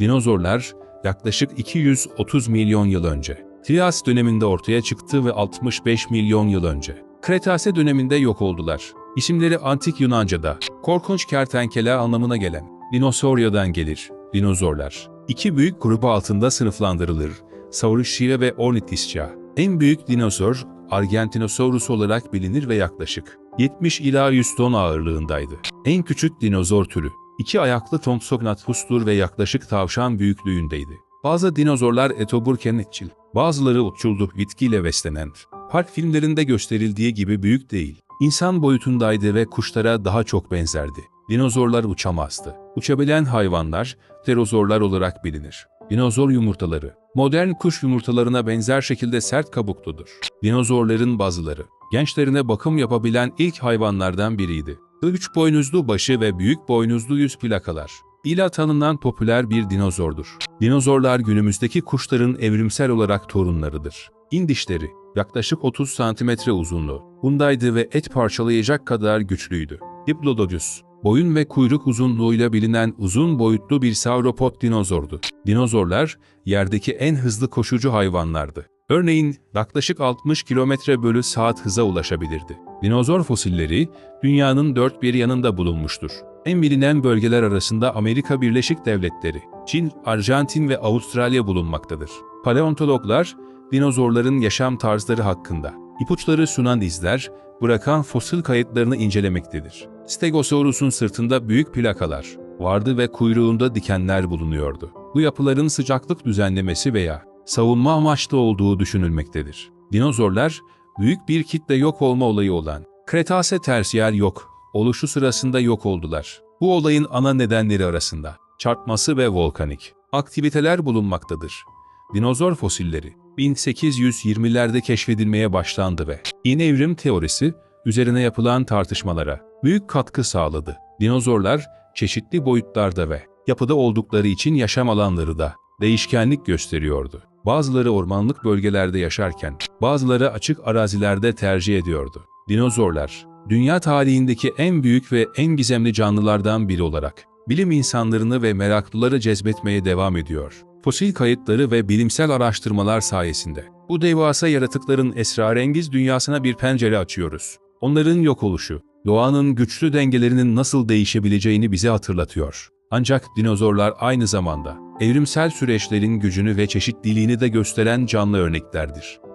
Dinozorlar yaklaşık 230 milyon yıl önce. Trias döneminde ortaya çıktı ve 65 milyon yıl önce. Kretase döneminde yok oldular. İsimleri antik Yunanca'da korkunç kertenkele anlamına gelen dinosaurio'dan gelir. Dinozorlar. İki büyük grubu altında sınıflandırılır. Sauruscia ve Ornithischiae. En büyük dinozor Argentinosaurus olarak bilinir ve yaklaşık 70 ila 100 ton ağırlığındaydı. En küçük dinozor türü. İki ayaklı Compsognathus'tur ve yaklaşık tavşan büyüklüğündeydi. Bazı dinozorlar etoburken etçil, bazıları uçuldu bitkiyle beslenen. Park filmlerinde gösterildiği gibi büyük değil. İnsan boyutundaydı ve kuşlara daha çok benzerdi. Dinozorlar uçamazdı. Uçabilen hayvanlar pterozorlar olarak bilinir. Dinozor yumurtaları, modern kuş yumurtalarına benzer şekilde sert kabukludur. Dinozorların bazıları, gençlerine bakım yapabilen ilk hayvanlardan biriydi. Üç boynuzlu başı ve büyük boynuzlu yüz plakalar. İla tanınan popüler bir dinozordur. Dinozorlar günümüzdeki kuşların evrimsel olarak torunlarıdır. İndişleri, yaklaşık 30 santimetre uzunluğu, bundaydı ve et parçalayacak kadar güçlüydü. Diplodocus, boyun ve kuyruk uzunluğuyla bilinen uzun boyutlu bir sauropod dinozordu. Dinozorlar, yerdeki en hızlı koşucu hayvanlardı. Örneğin yaklaşık 60 kilometre bölü saat hıza ulaşabilirdi. Dinozor fosilleri dünyanın dört bir yanında bulunmuştur. En bilinen bölgeler arasında Amerika Birleşik Devletleri, Çin, Arjantin ve Avustralya bulunmaktadır. Paleontologlar, dinozorların yaşam tarzları hakkında ipuçları sunan izler, bırakan fosil kayıtlarını incelemektedir. Stegosaurus'un sırtında büyük plakalar vardı ve kuyruğunda dikenler bulunuyordu. Bu yapıların sıcaklık düzenlemesi veya savunma amaçlı olduğu düşünülmektedir. Dinozorlar, büyük bir kitle yok olma olayı olan Kretase tersiyer yok, oluşu sırasında yok oldular. Bu olayın ana nedenleri arasında çarpması ve volkanik aktiviteler bulunmaktadır. Dinozor fosilleri 1820'lerde keşfedilmeye başlandı ve yeni evrim teorisi üzerine yapılan tartışmalara büyük katkı sağladı. Dinozorlar çeşitli boyutlarda ve yapıda oldukları için yaşam alanları da değişkenlik gösteriyordu. Bazıları ormanlık bölgelerde yaşarken bazıları açık arazilerde tercih ediyordu. Dinozorlar, dünya tarihindeki en büyük ve en gizemli canlılardan biri olarak bilim insanlarını ve meraklıları cezbetmeye devam ediyor. Fosil kayıtları ve bilimsel araştırmalar sayesinde bu devasa yaratıkların esrarengiz dünyasına bir pencere açıyoruz. Onların yok oluşu, doğanın güçlü dengelerinin nasıl değişebileceğini bize hatırlatıyor. Ancak dinozorlar aynı zamanda evrimsel süreçlerin gücünü ve çeşitliliğini de gösteren canlı örneklerdir.